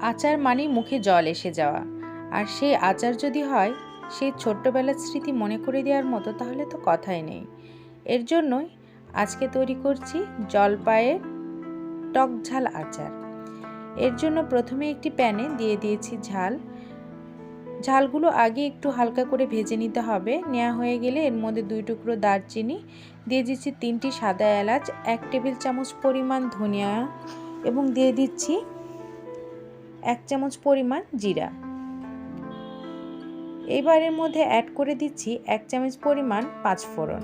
আচার মানেই মুখে জল এসে যাওয়া। আর সেই আচার যদি হয় সেই ছোট্টবেলার স্মৃতি মনে করে দেওয়ার মতো তাহলে তো কথাই নেই। এর জন্যই আজকে তৈরি করছি জলপাইয়ের টক ঝাল আচার। এর জন্য প্রথমে একটি প্যানে দিয়ে দিয়েছি ঝাল। ঝালগুলো আগে একটু হালকা করে ভেজে নিতে হবে। নেওয়া হয়ে গেলে এর মধ্যে দুই টুকরো দারচিনি, দিয়ে দিচ্ছি তিনটি সাদা এলাচ, এক টেবিল চামচ পরিমাণ ধনিয়া, এবং দিয়ে দিচ্ছি এক চামচ পরিমাণ জিরা। এবারের মধ্যে অ্যাড করে দিচ্ছি এক চামচ পরিমাণ পাঁচফোড়ন।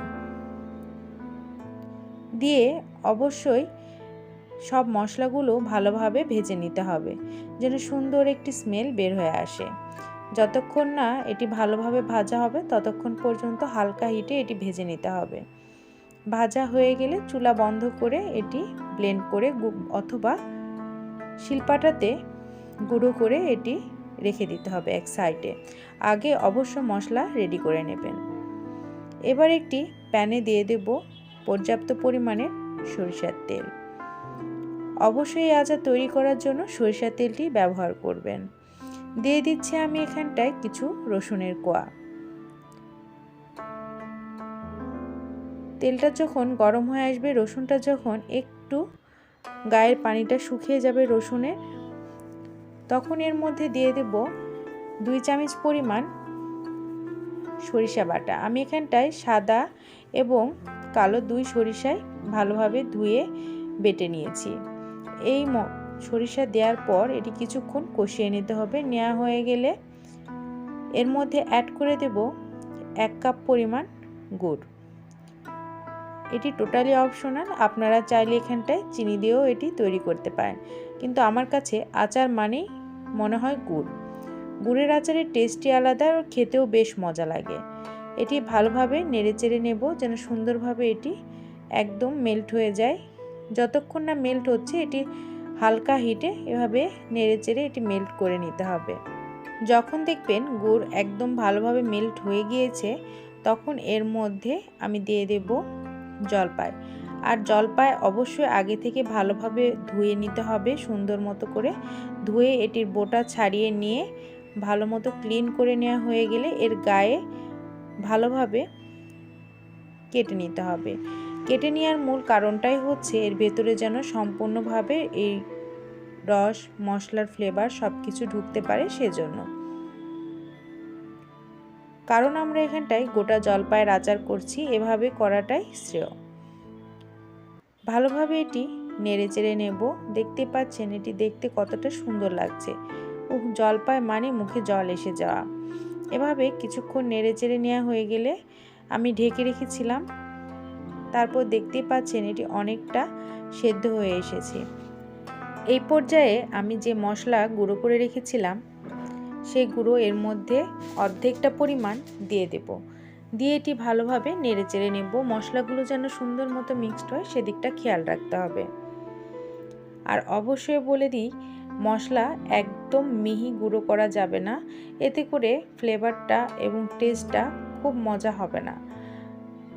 দিয়ে অবশ্যই সব মশলাগুলো ভালোভাবে ভেজে নিতে হবে, যেন সুন্দর একটি স্মেল বের হয়ে আসে। যতক্ষণ না এটি ভালোভাবে ভাজা হবে, ততক্ষণ পর্যন্ত হালকা হিটে এটি ভেজে নিতে হবে। ভাজা হয়ে গেলে চুলা বন্ধ করে এটি ব্লেন্ড করে অথবা শিলপাটাতে গুঁড়ো করে এটি রেখে দিতে হবে এক সাইডে। আগে অবশ্য মশলা রেডি করে নেবেন। এবার একটি প্যানে দিয়ে দেব পর্যাপ্ত পরিমাণে সরিষার তেল। অবশ্যই আচার তৈরি করার জন্য সরিষার তেলটি ব্যবহার করবেন। দিয়ে দিচ্ছি আমি এখানটায় কিছু রসুনের কোয়া। তেলটা যখন গরম হয়ে আসবে, রসুনটা যখন একটু গায়ের পানিটা শুকিয়ে যাবে রসুনের তখন এর মধ্যে দিয়ে দেব দুই চামচ পরিমাণ সরিষা বাটা। আমি এখানটায় সাদা এবং কালো দুই সরিষায় ভালোভাবে ধুয়ে বেটে নিয়েছি। এই সরিষা দেওয়ার পর এটি কিছুক্ষণ কষিয়ে নিতে হবে। নেওয়া হয়ে গেলে এর মধ্যে অ্যাড করে দেব এক কাপ পরিমাণ গুড়। এটি টোটালি অপশনাল আপনারা চাইলে এখানটায় চিনি দিয়েও এটি তৈরি করতে পারেন। কিন্তু আমার কাছে আচার মানেই মনে হয় গুড়। গুড়ের আচারের টেস্টই আলাদা আর খেতেও বেশ মজা লাগে। এটি ভালোভাবে নেড়ে চেড়ে নেব যেন সুন্দরভাবে এটি একদম মেল্ট হয়ে যায়। যতক্ষণ না মেল্ট হচ্ছে, এটি হালকা হিটে এভাবে নেড়ে চেড়ে এটি মেল্ট করে নিতে হবে। যখন দেখবেন গুড় একদম ভালোভাবে মেল্ট হয়ে গিয়েছে, তখন এর মধ্যে আমি দিয়ে দেব জলপাই আর জলপাই অবশ্যই আগে থেকে ভালোভাবে ধুয়ে নিতে হবে, সুন্দর মতো করে। ধুয়ে এটির বোটা ছাড়িয়ে নিয়ে ভালো মতো ক্লিন করে নেওয়া হয়ে গেলে এর গায়ে ভালোভাবে কেটে নিতে হবে। কেটে নেওয়ার মূল কারণটাই হচ্ছে এর ভেতরে যেন সম্পূর্ণভাবে এই রস, মশলার ফ্লেভার সব কিছু ঢুকতে পারে সেজন্য। কারণ আমরা এখানটায় গোটা জলপায়ের আচার করছি, এভাবে করাটাই শ্রেয়। ভালোভাবে এটি নেড়ে চেড়ে নেব। দেখতে পাচ্ছেন, এটি দেখতে কতটা সুন্দর লাগছে। ও জলপায় মানে মুখে জল এসে যাওয়া। এভাবে কিছুক্ষণ নেড়ে চেড়ে নেওয়া হয়ে গেলে আমি ঢেকে রেখেছিলাম। তারপর দেখতে পাচ্ছেন, এটি অনেকটা সেদ্ধ হয়ে এসেছে। এই পর্যায়ে আমি যে মশলা গুঁড়ো করে রেখেছিলাম সেই গুঁড়ো এর মধ্যে অর্ধেকটা পরিমাণ দিয়ে দেব। দিয়ে এটি ভালোভাবে নেড়ে চেড়ে নেব। মশলাগুলো যেন সুন্দর মতো মিক্সড হয়, সেদিকটা খেয়াল রাখতে হবে। আর অবশ্যই বলে দিই, মশলা একদম মিহি গুঁড়ো করা যাবে না। এতে করে ফ্লেভারটা এবং টেস্টটা খুব মজা হবে না।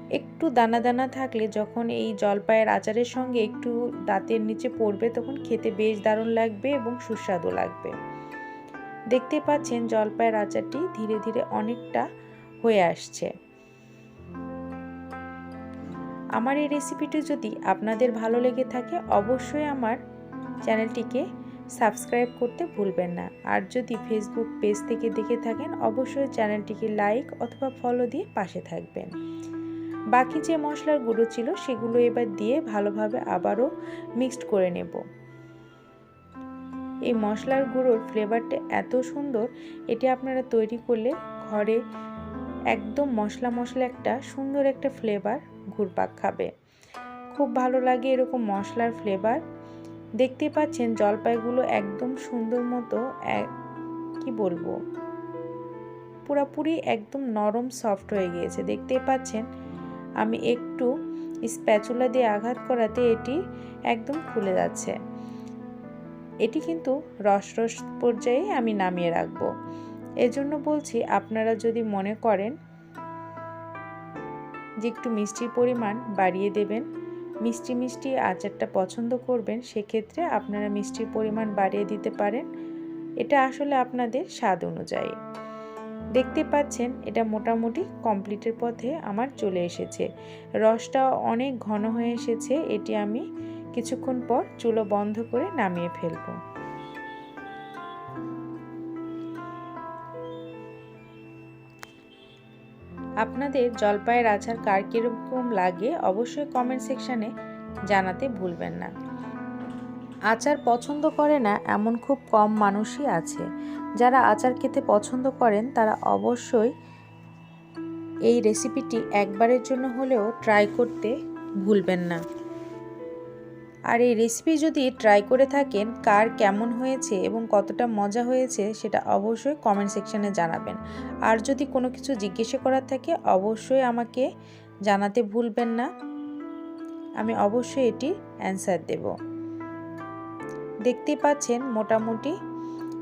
একটু দানা দানা থাকলে যখন এই জলপাইয়ের আচারের সঙ্গে একটু দাঁতের নিচে পড়বে, তখন খেতে বেশ দারুণ লাগবে এবং সুস্বাদু লাগবে। দেখতে পাচ্ছেন জলপাইয়ের আচারটি ধীরে ধীরে অনেকটা হয়ে আসছে। আমার এই রেসিপিটি যদি আপনাদের ভালো লেগে থাকে, অবশ্যই আমার চ্যানেলটিকে সাবস্ক্রাইব করতে ভুলবেন না। আর যদি ফেসবুক পেজ থেকে দেখে থাকেন, অবশ্যই চ্যানেলটিকে লাইক অথবা ফলো দিয়ে পাশে থাকবেন। বাকি যে মশলার গুঁড়ো ছিল, সেগুলো এবার দিয়ে ভালোভাবে আবারও মিক্সড করে নেব। এই মশলার গুঁড়োর ফ্লেভারটা এত সুন্দর, এটি আপনারা তৈরি করলে ঘরে একদম মশলা মশলা একটা সুন্দর একটা ফ্লেভার ঘুরপাক খাবে। খুব ভালো লাগে এরকম মশলার ফ্লেভার দেখতে পাচ্ছেন জলপাইগুলো একদম সুন্দর মতো কি বলব? পুরাপুরি একদম নরম সফট হয়ে গিয়েছে। দেখতেই পাচ্ছেন আমি একটু স্প্যাচুলা দিয়ে আঘাত করাতে এটি একদম খুলে যাচ্ছে। এটি কিন্তু রস রস পর্যায়ে আমি নামিয়ে রাখব। এজন্য বলছি, আপনারা যদি মনে করেন যে একটু মিষ্টির পরিমাণ বাড়িয়ে দেবেন, মিষ্টি মিষ্টি আচারটা পছন্দ করবেন, সেক্ষেত্রে আপনারা মিষ্টির পরিমাণ বাড়িয়ে দিতে পারেন। এটা আসলে আপনাদের স্বাদ অনুযায়ী। দেখতে পাচ্ছেন, এটা মোটামুটি কমপ্লিটের পথে আমার চলে এসেছে। রসটা অনেক ঘন হয়ে এসেছে, এটি আমি কিছুক্ষণ পর চুলো বন্ধ করে নামিয়ে ফেলব। আপনাদের জলপাইয়ের আচার কার কীরকম লাগে অবশ্যই কমেন্ট সেকশানে জানাতে ভুলবেন না। আচার পছন্দ করে না এমন খুব কম মানুষই আছে। যারা আচার খেতে পছন্দ করেন তারা অবশ্যই এই রেসিপিটি একবারের জন্য হলেও ট্রাই করতে ভুলবেন না। আর এই রেসিপি যদি ট্রাই করে থাকেন, কার কেমন হয়েছে এবং কতটা মজা হয়েছে সেটা অবশ্যই কমেন্ট সেকশানে জানাবেন। আর যদি কোনো কিছু জিজ্ঞেসা করার থাকে, অবশ্যই আমাকে জানাতে ভুলবেন না। আমি অবশ্যই এটি অ্যান্সার দেব। দেখতে পাচ্ছেন, মোটামুটি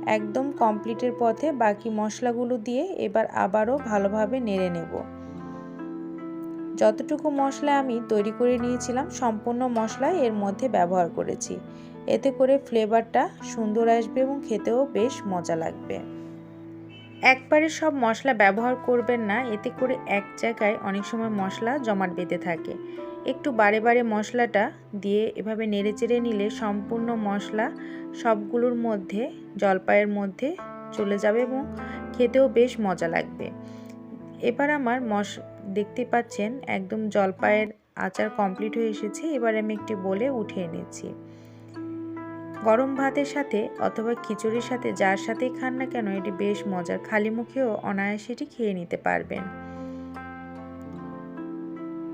একদম কমপ্লিটের পথে বাকি মশলাগুলো দিয়ে এবার আবারও ভালোভাবে নেড়ে নেব। যতটুকু মশলা আমি তৈরি করে নিয়েছিলাম, সম্পূর্ণ মশলা এর মধ্যে ব্যবহার করেছি। এতে করে ফ্লেভারটা সুন্দর আসবে এবং খেতেও বেশ মজা লাগবে। একবারে সব মশলা ব্যবহার করবেন না, এতে করে এক জায়গায় অনেক সময় মশলা জমাট বেঁধে থাকে। একটু বারে বারে মশলাটা দিয়ে এভাবে নেড়ে চেড়ে নিলে সম্পূর্ণ মশলা সবগুলোর মধ্যে, জলপাইয়ের মধ্যে চলে যাবে এবং খেতেও বেশ মজা লাগবে। এবার আমার মশ দেখতে পাচ্ছেন একদম জলপাইয়ের আচার কমপ্লিট হয়ে এসেছে। এবার আমি একটি বলে উঠিয়ে নিচ্ছি গরম ভাতের সাথে অথবা খিচুড়ির সাথে যার সাথেই খান না কেন, এটি বেশ মজার। খালি মুখেও অনায়াসে এটি খেয়ে নিতে পারবেন।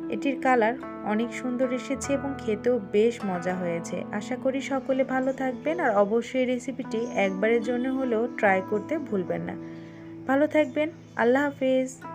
এটির কালার অনেক সুন্দর এসেছে এবং খেতেও বেশ মজা হয়েছে। আশা করি সকলে ভালো থাকবেন আর অবশ্যই রেসিপিটি একবারের জন্য হলেও ট্রাই করতে ভুলবেন না। ভালো থাকবেন, আল্লাহ হাফিজ।